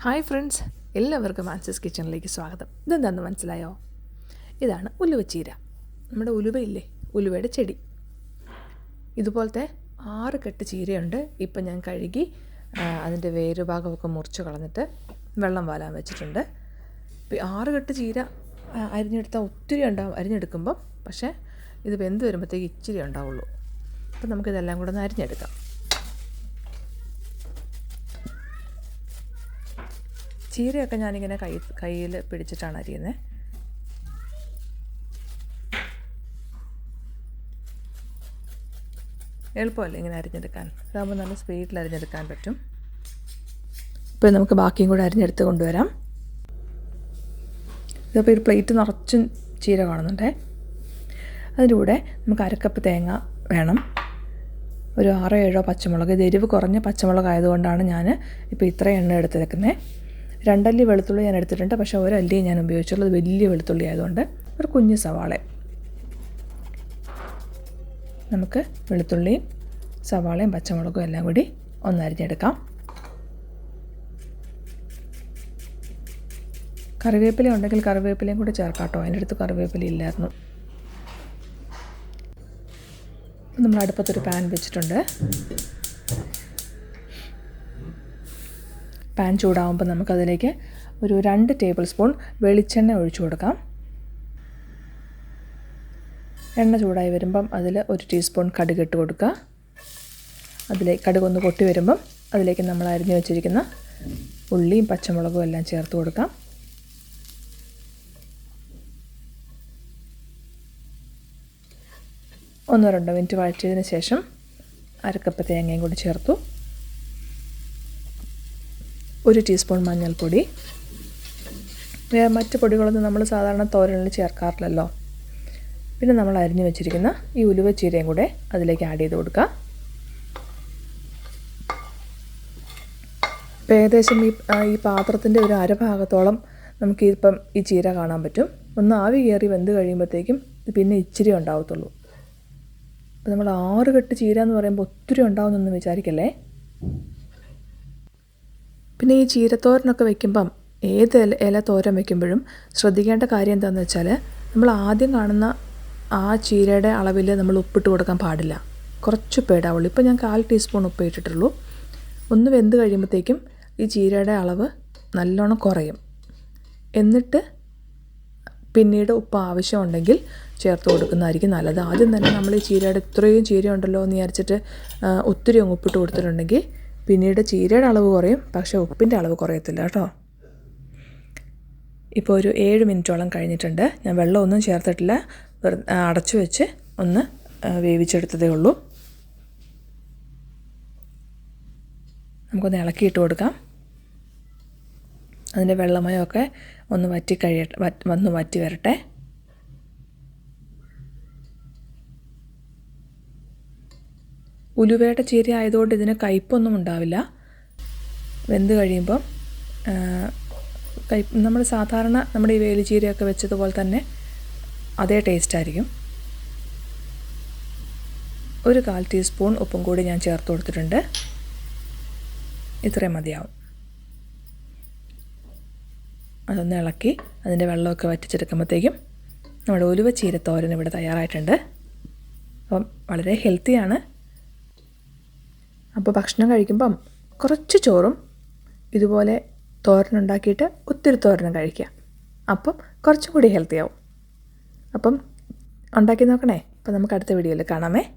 Hi friends എല്ലാവർക്കും ആൻസസ് കിച്ചണിലേക്ക് സ്വാഗതം. ഇതെന്താണെന്ന് മനസ്സിലായോ? ഇതാണ് ഉലുവച്ചീര. നമ്മുടെ ഉലുവയില്ലേ? ഉലുവയുടെ ചെടി. ഇതുപോലത്തെ ആറ് കെട്ട് ചീരയുണ്ട്. ഇപ്പം ഞാൻ കഴുകി അതിന്റെ വേരുഭാഗമൊക്കെ മുറിച്ച് കളഞ്ഞിട്ട് വെള്ളം വാലാൻ വെച്ചിട്ടുണ്ട്. ആറ് കെട്ട് ചീര അരിഞ്ഞെടുത്താൽ ഒത്തിരി ഉണ്ടാവും അരിഞ്ഞെടുക്കുമ്പം പക്ഷേ ഇത് വെന്ത് വരുമ്പോഴത്തേക്ക് ഇച്ചിരി ഉണ്ടാവുള്ളൂ. അപ്പം നമുക്കിതെല്ലാം കൂടെ ഒന്ന് അരിഞ്ഞെടുക്കാം. ചീരയൊക്കെ ഞാനിങ്ങനെ കൈ കയ്യിൽ പിടിച്ചിട്ടാണ് അരിയുന്നത് എളുപ്പമല്ലേ ഇങ്ങനെ അരിഞ്ഞെടുക്കാൻ? അതാകുമ്പോൾ നല്ല സ്പീഡിൽ അരിഞ്ഞെടുക്കാൻ പറ്റും. ഇപ്പോൾ നമുക്ക് ബാക്കിയും കൂടെ അരിഞ്ഞെടുത്ത് കൊണ്ടുവരാം. ഇതിപ്പോൾ ഒരു പ്ലേറ്റ് നിറച്ചും ചീര കാണുന്നുണ്ടേ. അതിന്റെ കൂടെ നമുക്ക് അരക്കപ്പ് തേങ്ങ വേണം. ഒരു ആറോ ഏഴോ പച്ചമുളക്. ഇത് എരിവ് കുറഞ്ഞ പച്ചമുളക് ആയതുകൊണ്ടാണ് ഞാൻ ഇപ്പോൾ ഇത്ര എണ്ണ എടുത്തേക്കുന്നത് രണ്ടല്ലി വെളുത്തുള്ളി ഞാൻ എടുത്തിട്ടുണ്ട്. പക്ഷേ ഒരല്ലി ഞാൻ ഉപയോഗിച്ചുള്ളത് വലിയ വെളുത്തുള്ളി ആയതുകൊണ്ട് ഒരു കുഞ്ഞ് സവാള. നമുക്ക് വെളുത്തുള്ളിയും സവാളയും പച്ചമുളകും എല്ലാം കൂടി ഒന്ന് അരിഞ്ഞെടുക്കാം. കറിവേപ്പില ഉണ്ടെങ്കിൽ കറിവേപ്പിലയും കൂടി ചേർക്കാം കേട്ടോ അതിന്റെ അടുത്ത് കറിവേപ്പില ഇല്ലായിരുന്നു. നമ്മൾ അടുപ്പത്തൊരു പാൻ വെച്ചിട്ടുണ്ട്. പാൻ ചൂടാകുമ്പോൾ നമുക്കതിലേക്ക് ഒരു രണ്ട് ടേബിൾ സ്പൂൺ വെളിച്ചെണ്ണ ഒഴിച്ചു കൊടുക്കാം. എണ്ണ ചൂടായി വരുമ്പം അതിൽ ഒരു ടീസ്പൂൺ കടുക് ഇട്ട് കൊടുക്കുക. അതിലേക്ക് കടുക് ഒന്ന് പൊട്ടി വരുമ്പം അതിലേക്ക് നമ്മൾ അരിഞ്ഞു വെച്ചിരിക്കുന്ന ഉള്ളിയും പച്ചമുളകും എല്ലാം ചേർത്ത് കൊടുക്കാം. ഒന്നോ രണ്ടോ മിനിറ്റ് വഴറ്റിയതിന് ശേഷം അരക്കപ്പ് തേങ്ങയും കൂടി ചേർത്തു. ഒരു ടീസ്പൂൺ മഞ്ഞൾപ്പൊടി. മറ്റ് പൊടികളൊന്നും നമ്മൾ സാധാരണ തോരനിൽ ചേർക്കാറില്ലല്ലോ. പിന്നെ നമ്മൾ അരിഞ്ഞു വെച്ചിരിക്കുന്ന ഈ ഉലുവ ചീരയും കൂടെ അതിലേക്ക് ആഡ് ചെയ്ത് കൊടുക്കുക. ഇപ്പം ഏകദേശം ഈ ഈ പാത്രത്തിന്റെ ഒരു അരഭാഗത്തോളം നമുക്ക് ഇപ്പം ഈ ചീര കാണാൻ പറ്റും. ഒന്ന് ആവി കയറി വെന്ത് കഴിയുമ്പോഴത്തേക്കും ഇത് പിന്നെ ഇച്ചിരി ഉണ്ടാവത്തുള്ളൂ. അപ്പോൾ നമ്മൾ ആറ് കെട്ട് ചീര എന്ന് പറയുമ്പോൾ ഒത്തിരി ഉണ്ടാവുമെന്നൊന്നും വിചാരിക്കല്ലേ? പിന്നെ ഈ ചീരത്തോരനൊക്കെ വെക്കുമ്പം ഏത് ഇല ഇല തോരൻ വെക്കുമ്പോഴും ശ്രദ്ധിക്കേണ്ട കാര്യം എന്താണെന്ന് വെച്ചാൽ നമ്മൾ ആദ്യം കാണുന്ന ആ ചീരയുടെ അളവിൽ നമ്മൾ ഉപ്പിട്ട് കൊടുക്കാൻ പാടില്ല. കുറച്ച് ഉപ്പേ ഇടാവുള്ളൂ ഇപ്പോൾ ഞാൻ കാൽ ടീസ്പൂൺ ഉപ്പ് ഇട്ടിട്ടുള്ളൂ. ഒന്ന് വെന്ത് കഴിയുമ്പോഴത്തേക്കും ഈ ചീരയുടെ അളവ് നല്ലോണം കുറയും. എന്നിട്ട് പിന്നീട് ഉപ്പ് ആവശ്യമുണ്ടെങ്കിൽ ചേർത്ത് കൊടുക്കുന്നതായിരിക്കും നല്ലത്. ആദ്യം തന്നെ നമ്മൾ ഈ ചീരയുടെ ഇത്രയും ചീര ഉണ്ടല്ലോ എന്ന് വിചാരിച്ചിട്ട് ഒത്തിരി അങ്ങ് ഉപ്പിട്ട് കൊടുത്തിട്ടുണ്ടെങ്കിൽ പിന്നീട് ചീരയുടെ അളവ് കുറയും പക്ഷേ ഉപ്പിന്റെ അളവ് കുറയത്തില്ല കേട്ടോ. ഇപ്പോൾ ഒരു ഏഴ് മിനിറ്റോളം കഴിഞ്ഞിട്ടുണ്ട്. ഞാൻ വെള്ളമൊന്നും ചേർത്തിട്ടില്ല. അടച്ചു വെച്ച് ഒന്ന് വേവിച്ചെടുത്തതേ ഉള്ളൂ. നമുക്കൊന്ന് ഇളക്കിയിട്ട് കൊടുക്കാം. അതിന്റെ വെള്ളമയമൊക്കെ ഒന്ന് വറ്റി കഴിയട്ടെ വന്ന് വറ്റി വരട്ടെ. ഉലുവയുടെ ചീര ആയതുകൊണ്ട് ഇതിന് കയ്പൊന്നും ഉണ്ടാവില്ല. വെന്ത് കഴിയുമ്പം കൈ നമ്മൾ സാധാരണ നമ്മുടെ ഈ വേലിച്ചീരയൊക്കെ വെച്ചതുപോലെ തന്നെ അതേ ടേസ്റ്റ് ആയിരിക്കും. ഒരു കാൽ ടീസ്പൂൺ ഉപ്പും കൂടി ഞാൻ ചേർത്ത് കൊടുത്തിട്ടുണ്ട്. ഇത്രയും മതിയാവും. അതൊന്ന് ഇളക്കി അതിന്റെ വെള്ളമൊക്കെ വറ്റിച്ചെടുക്കുമ്പോഴത്തേക്കും നമ്മുടെ ഉലുവ ചീരത്തോരൻ ഇവിടെ തയ്യാറായിട്ടുണ്ട്. അപ്പം വളരെ ഹെൽത്തിയാണ് അപ്പോൾ ഭക്ഷണം കഴിക്കുമ്പം കുറച്ച് ചോറും ഇതുപോലെ തോരനുണ്ടാക്കിയിട്ട് ഒത്തിരി തോരനും കഴിക്കുക. അപ്പം കുറച്ചും കൂടി ഹെൽത്തി ആവും. അപ്പം ഉണ്ടാക്കി നോക്കണേ. അപ്പം നമുക്ക് അടുത്ത വീഡിയോയിൽ കാണാമേ.